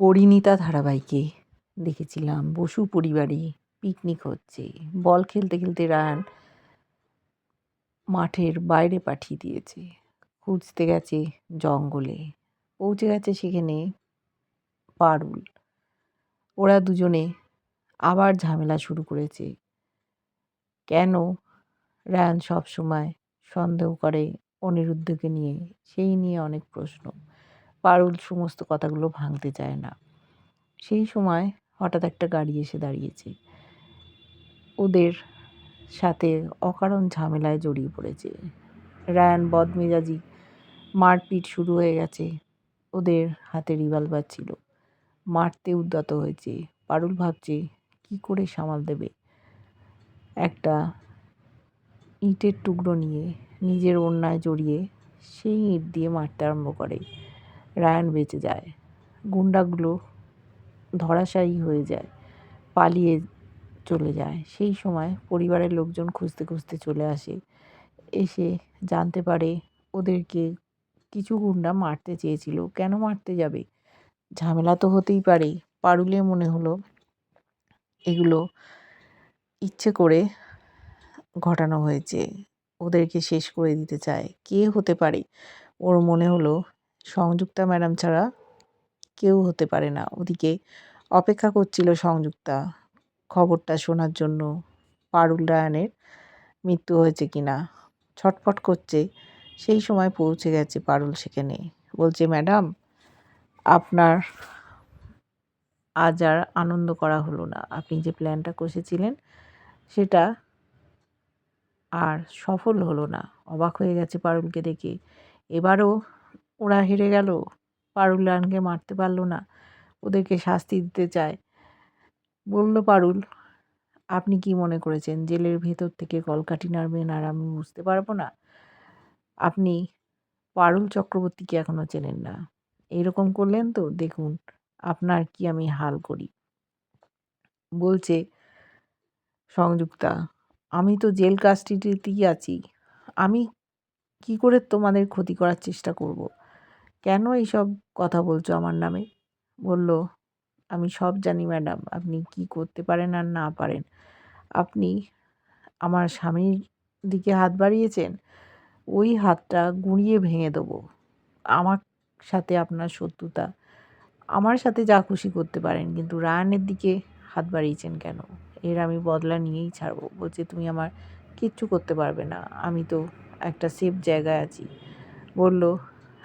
পরিণীতা ধারাবাহিকে দেখেছিলাম। বসু পরিবারে পিকনিক হচ্ছে। বল খেলতে খেলতে রায়ান মাঠের বাইরে পাঠিয়ে দিয়েছে। খুঁজতে গেছে জঙ্গলে। পৌঁছে গেছে সেখানে পারুল। ওরা দুজনে আবার ঝামেলা শুরু করেছে। কেন? রায়ান সব সময় সন্দেহ করে অনিরুদ্ধকে নিয়ে। সেই নিয়ে অনেক প্রশ্ন। পারুল সমস্ত কথাগুলো ভাঙতে চায় না। সেই সময় হঠাৎ একটা গাড়ি এসে দাঁড়িয়েছে। ওদের সাথে অকারণ ঝামেলায় জড়িয়ে পড়েছে। রায়ান, বদমেজাজি, মারপিট শুরু হয়ে গেছে। ওদের হাতে রিভলভার ছিল। মারতে উদ্যত হয়েছে। পারুল ভাবছে, কি করে সামাল দেবে? একটা ইটের টুকরো নিয়ে নিজের অন্যায় জড়িয়ে সেই ইট দিয়ে মারতে আরম্ভ করে। রায়ান বেঁচে যায়। গুন্ডাগুলো ধরাশায়ী হয়ে যায়, পালিয়ে চলে যায়। সেই সময় পরিবারের লোকজন খুঁজতে খুঁজতে চলে আসে। এসে জানতে পারে ওদেরকে কিছু গুন্ডা মারতে চেয়েছিল। কেন মারতে যাবে? ঝামেলা তো হতেই পারে। পারুলে মনে হলো এগুলো ইচ্ছে করে ঘটানো হয়েছে। ওদেরকে শেষ করে দিতে চায়। কে হতে পারে? ওর মনে হলো সংযুক্তা ম্যাডাম ছাড়া কেউ হতে পারে না। ওদিকে অপেক্ষা করছিল সংযুক্তা। খবরটা শোনার জন্য পারুল রায়ানের মৃত্যু হয়েছে কি না? ছটফট করছে। সেই সময় পৌঁছে গেছে পারুল সেখানে। বলছে, ম্যাডাম, আপনার আজ আর আনন্দ করা হলো না। আপনি যে প্ল্যানটা কষেছিলেন, সেটা আর সফল হলো না। অবাক হয়ে গেছে পারুলকে দেখে। এবারও ওরা হেরে গেল। পারুল রানকে মারতে পারল না। ওদেরকে শাস্তি দিতে চায়। বলল, পারুল, আপনি কি মনে করেছেন জেলের ভেতর থেকে কলকাঠি নাড়বেন আর আমি বুঝতে পারব না? আপনি পারুল চক্রবর্তীকে এখনও চেনেন না। এরকম করলেন তো, দেখুন, আপনার কি আমি হাল করি? বলছে সংযুক্তা, আমি তো জেল কাস্টডিতেই আছি। আমি কি করে তোমাদের ক্ষতি করার চেষ্টা করব। কেন এইসব কথা বলছো আমার নামে? বলল, আমি সব জানি ম্যাডাম, আপনি কি করতে পারেন আর না পারেন। আপনি আমার স্বামীর দিকে হাত বাড়িয়েছেন, ওই হাতটা গুঁড়িয়ে ভেঙে দেবো। আমার সাথে আপনার শত্রুতা, আমার সাথে যা খুশি করতে পারেন, কিন্তু রায়ানের দিকে হাত বাড়িয়েছেন কেন? এর আমি বদলা নিয়েই ছাড়বো। বলছে, তুমি আমার কিচ্ছু করতে পারবে না, আমি তো একটা সেফ জায়গায় আছি। বলল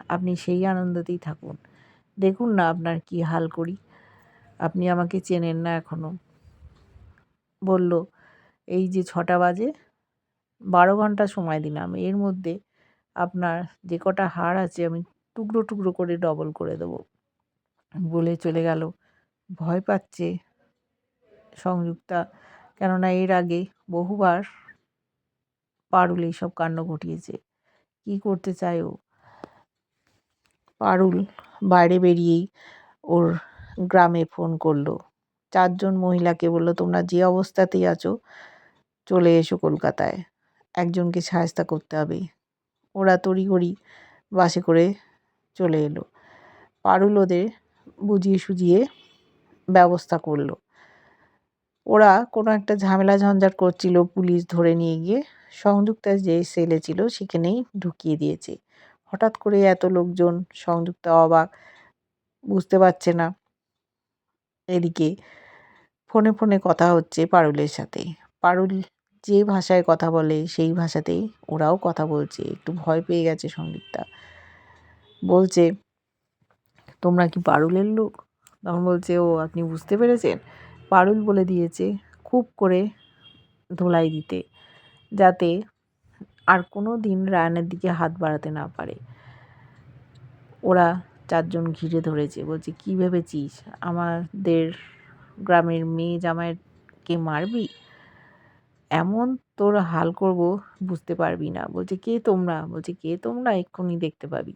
আপনি সেই আনন্দতেই থাকুন। দেখুন না আপনার কি হাল করি। আপনি আমাকে চেনেন না এখনও বলল, এই যে ছটা বাজে, বারো ঘণ্টা সময় দিলাম। এর মধ্যে আপনার যে কটা হাড় আছে, আমি টুকরো টুকরো করে ডবল করে দেবো। বলে চলে গেল। ভয় পাচ্ছে সংযুক্তা, কেননা এর আগে বহুবার পারুল এইসব কাণ্ড ঘটিয়েছে। কি করতে চায় ও? পারুল বাইরে বেরিয়েই ওর গ্রামে ফোন করল। চারজন মহিলাকে বলল, তোমরা যে অবস্থাতেই আছো, চলে এসো কলকাতায়। একজনকে সাহায্য করতে হবে। ওরা তড়িঘড়ি বাসে করে চলে এলো। পারুল ওদের বুঝিয়ে সুঝিয়ে ব্যবস্থা করল। ওরা কোনো একটা ঝামেলা ঝঞ্ঝাট করছিল, পুলিশ ধরে নিয়ে গিয়ে। সংযুক্তা যে সেলে ছিল, সেখানেই ঢুকিয়ে দিয়েছে। হঠাৎ করে এত লোকজন সংযুক্ত অবাক, বুঝতে পারছে না। এদিকে ফোনে ফোনে কথা হচ্ছে পারুলের সাথে। পারুল যে ভাষায় কথা বলে সেই ভাষাতেই ওরাও কথা বলছে। একটু ভয় পেয়ে গেছে সংযুক্তা বলছে, তোমরা কি পারুলের লোক? তখন বলছে, ও, আপনি বুঝতে পেরেছেন? পারুল বলে দিয়েছে, খুব করে ধোলাই দিতে, যাতে আর কোনো দিন রায়নের দিকে হাত বাড়াতে না পারে। ওরা চারজন ঘিরে ধরেছে, বলছে, কী ভেবেছিস? আমাদের গ্রামের মেয়ে জামাইকে মারবি? এমন তোর হাল করব বুঝতে পারবি না। বলছে, কে তোমরা? বলছে, কে তোমরা? এক্ষুনি দেখতে পাবি।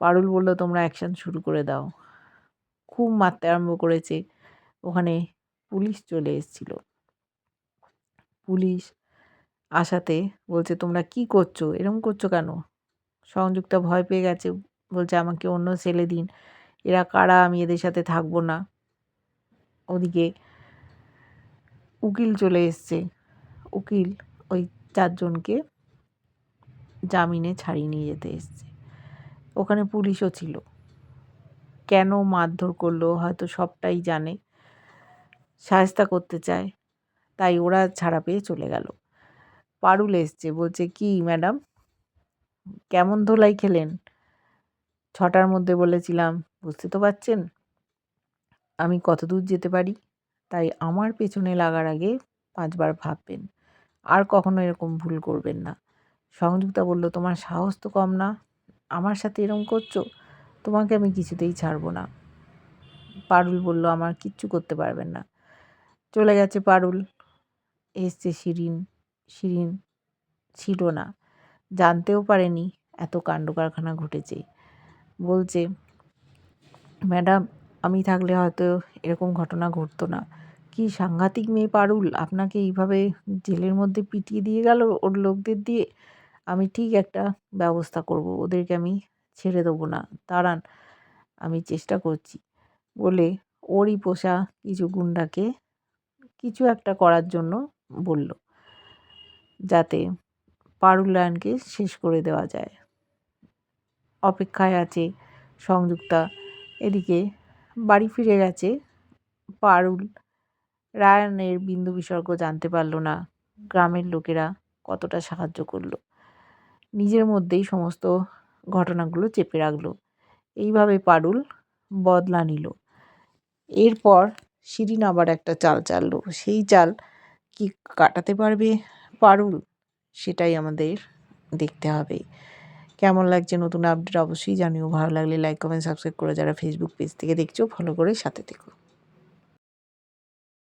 পারুল বলল, তোমরা অ্যাকশান শুরু করে দাও। খুব মারতে আরম্ভ করেছে। ওখানে পুলিশ চলে এসেছিল। পুলিশ আসাতে বলছে, তোমরা কি করছ? এরম করছ কেন? সংযুক্তা ভয় পেয়ে গেছে, বলছে, আমাকে অন্য ছেলে দিন। এরা কারা? আমি এদের সাথে থাকব না। ওদিকে উকিল চলে এসছে। উকিল ওই চারজনকে জামিনে ছাড়িয়ে নিয়ে যেতে এসছে। ওখানে পুলিশও ছিল। কেন মারধর করল? হয়তো সবটাই জানে। সাহেস্তা করতে চায়। তাই ওরা ছাড়া পেয়ে চলে গেল। পারুল এসছে, বলছে, কি ম্যাডাম? কেমন ধোলাই খেলেন? ছটার মধ্যে বলেছিলাম, বুঝতে তো পারছেন, আমি কত দূর যেতে পারি? তাই আমার পেছনে লাগার আগে পাঁচবার ভাববেন, আর কখনো এরকম ভুল করবেন না। সংযুক্তা বলল, তোমার সাহস তো কম না, আমার সাথে এরকম করছ? তোমাকে আমি কিছুতেই ছাড়বো না। পারুল বলল, আমার কিচ্ছু করতে পারবেন না। চলে গেছে পারুল, এসছে শিরিন। শিরিন ছিল না। জানতেও পারেনি এত কাণ্ড কারখানা ঘটেছে। বলছে, ম্যাডাম, আমি থাকলে হয়তো এরকম ঘটনা ঘটতো না। কি সাংঘাতিক মেয়ে পারুল, আপনাকে এইভাবে জেলের মধ্যে পিটিয়ে দিয়ে গেল ওর লোকদের দিয়ে? আমি ঠিক একটা ব্যবস্থা করব, ওদেরকে আমি ছেড়ে দেবো না। দাঁড়ান, আমি চেষ্টা করছি। বলে ওরই পোষা কিছু গুন্ডাকে কিছু একটা করার জন্য বলল। যাতে পারুল লায়নকে শেষ করে দেওয়া যায়। অপেক্ষায় আছে সংযুক্তা। এদিকে বাড়ি ফিরে গেছে। পারুল রায়ানের বিন্দু বিসর্গ জানতে পারল না। গ্রামের লোকেরা কতটা সাহায্য করল। নিজের মধ্যেই সমস্ত ঘটনাগুলো চেপে রাখল। এইভাবে পারুল বদলা নিল। এরপর শিরিন আবার একটা চাল চাললো। সেই চাল কি কাটাতে পারবে? পারুল, সেটাই আমাদের দেখতে হবে। কেমন লাগছে নতুন আপডেট অবশ্যই জানিও। ভালো লাগলে লাইক কমেন্ট সাবস্ক্রাইব করে যারা ফেসবুক পেজ থেকে দেখছ ফলো করে সাথে থেকো।